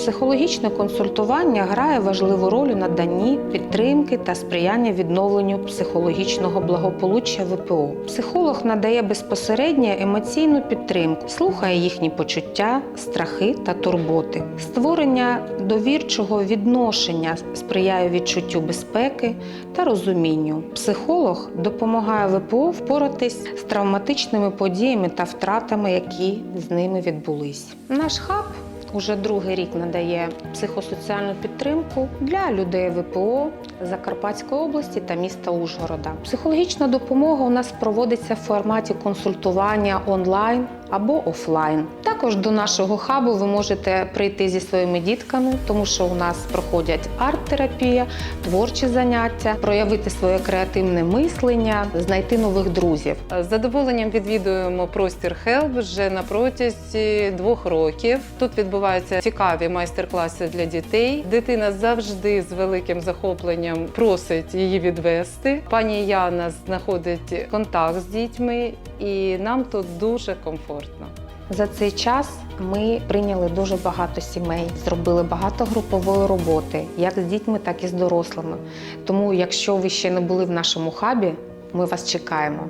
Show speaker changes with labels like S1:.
S1: Психологічне консультування грає важливу роль у наданні підтримки та сприяння відновленню психологічного благополуччя ВПО. Психолог надає безпосередньо емоційну підтримку, слухає їхні почуття, страхи та турботи. Створення довірчого відношення сприяє відчуттю безпеки та розумінню. Психолог допомагає ВПО впоратись з травматичними подіями та втратами, які з ними відбулись. Наш хаб уже другий рік надає психосоціальну підтримку для людей ВПО Закарпатської області та міста Ужгорода. Психологічна допомога у нас проводиться в форматі консультування онлайн або офлайн. Також до нашого хабу ви можете прийти зі своїми дітками, тому що у нас проходять арт-терапія, творчі заняття, проявити своє креативне мислення, знайти нових друзів.
S2: З задоволенням відвідуємо простір Help вже на протязі двох років. Тут відбуваються цікаві майстер-класи для дітей. Дитина завжди з великим захопленням просить її відвести. Пані Яна знаходить контакт з дітьми, і нам тут дуже комфортно.
S1: За цей час ми прийняли дуже багато сімей, зробили багато групової роботи, як з дітьми, так і з дорослими. Тому, якщо ви ще не були в нашому хабі, ми вас чекаємо.